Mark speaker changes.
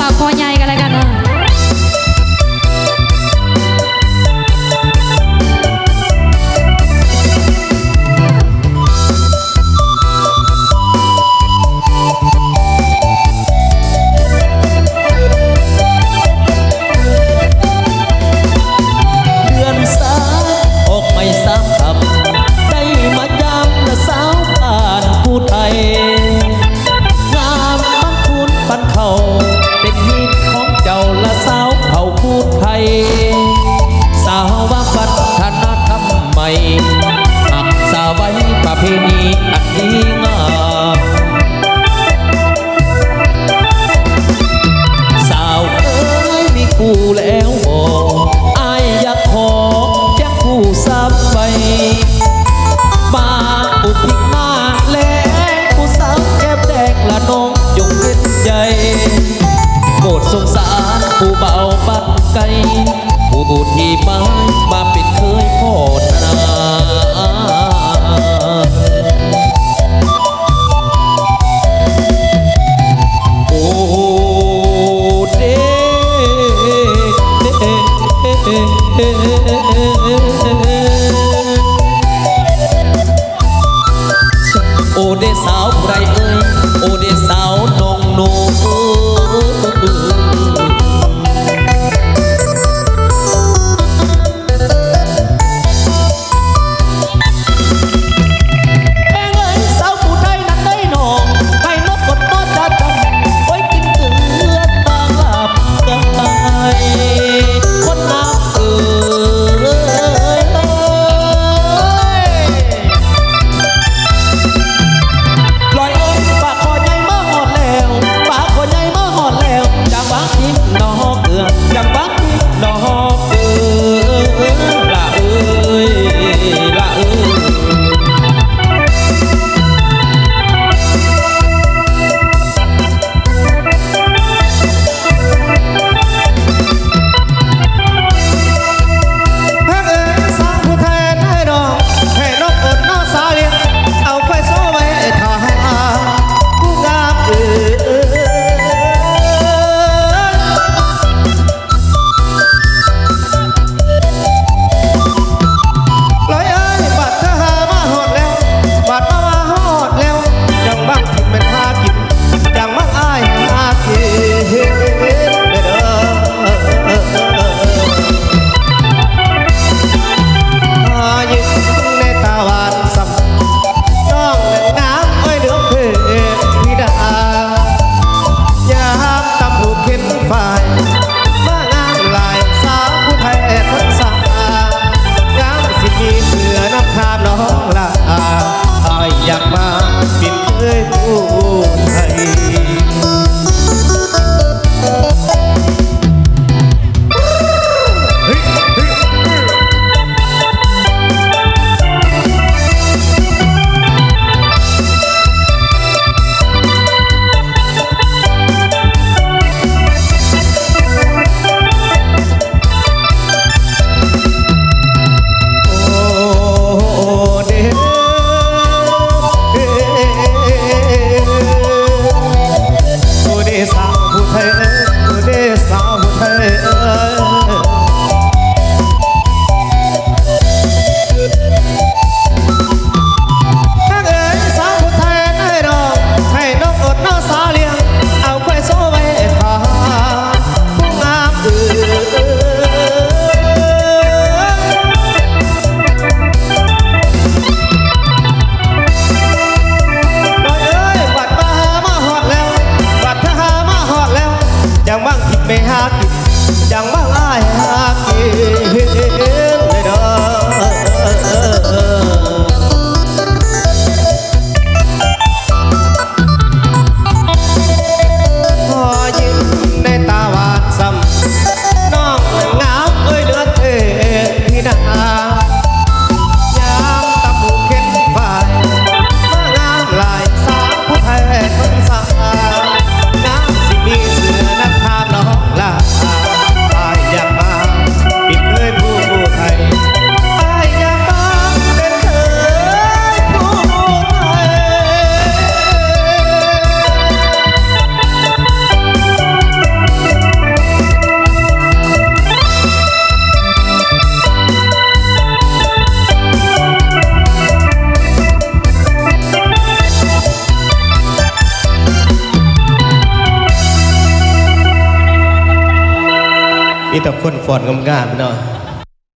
Speaker 1: ปากคอใหญ่ กูแล้ว
Speaker 2: บอกอายอยากขอแก้กูซับไปบาอุดพิกมาแลงกูซับแก้มแดกละน้องยงเย็นใจโกรธสงสารกูเบาบัดไกลกูบูดที่
Speaker 3: ไม้มาเป็นเคยพ่อ โอ้เดสาวใครเอ่ย ไปหากินจังมาีแต่คนฟอนงามๆเนาะ